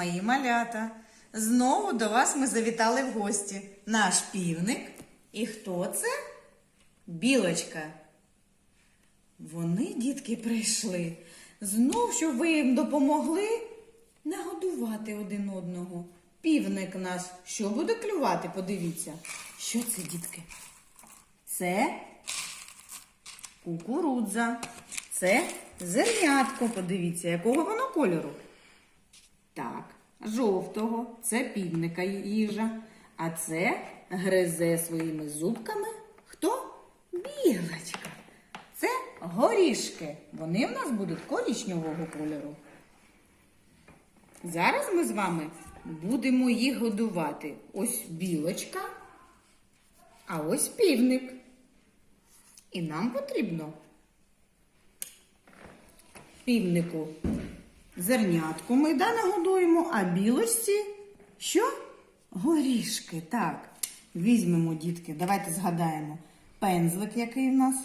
мої малята. Знову до вас ми завітали в гості. Наш півник. І хто це? Білочка. Вони, дітки, прийшли. Знов, щоб ви їм допомогли нагодувати один одного. Півник наш що буде клювати? Подивіться. Що це, дітки? Це кукурудза. Це зернятко. Подивіться, якого воно кольору. Жовтого це півника їжа. А це гризе своїми зубками. Хто? Білочка. Це горішки. Вони в нас будуть коричневого кольору. Зараз ми з вами будемо їх годувати. Ось білочка, а ось півник. І нам потрібно півнику зернятку ми да, нагодуємо, а білочці що? Горішки. Так. Візьмемо, дітки, давайте згадаємо. Пензлик, який в нас.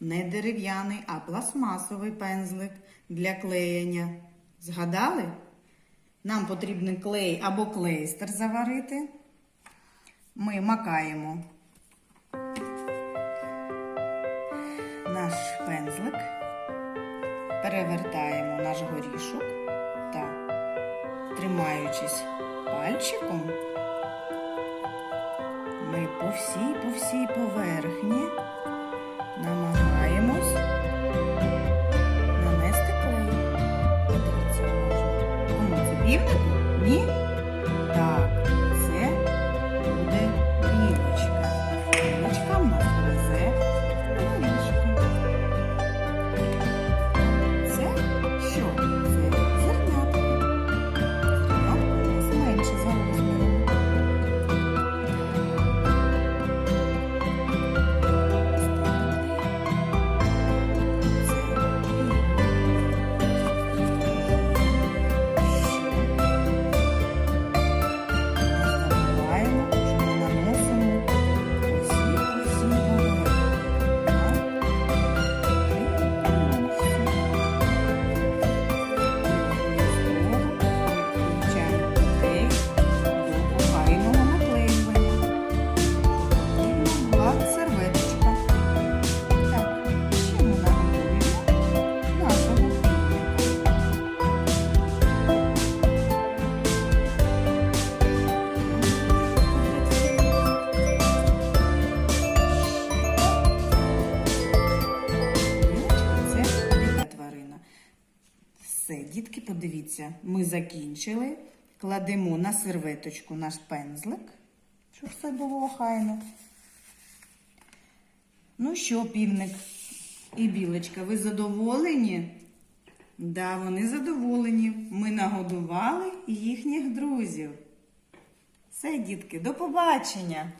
Не дерев'яний, а пластмасовий пензлик для клеєння. Згадали? Нам потрібен клей або клейстер заварити. Ми макаємо наш пензлик, перевертаємо наш горішок та, тримаючись пальчиком, ми по всій, по всій поверхні намагаємось нанести клей. Кому це півнику? Ні? Все, дітки, подивіться, ми закінчили. Кладемо на серветочку наш пензлик, щоб все було охайно. Ну що, півник і білочка, ви задоволені? Да, вони задоволені. Ми нагодували їхніх друзів. Все, дітки, до побачення!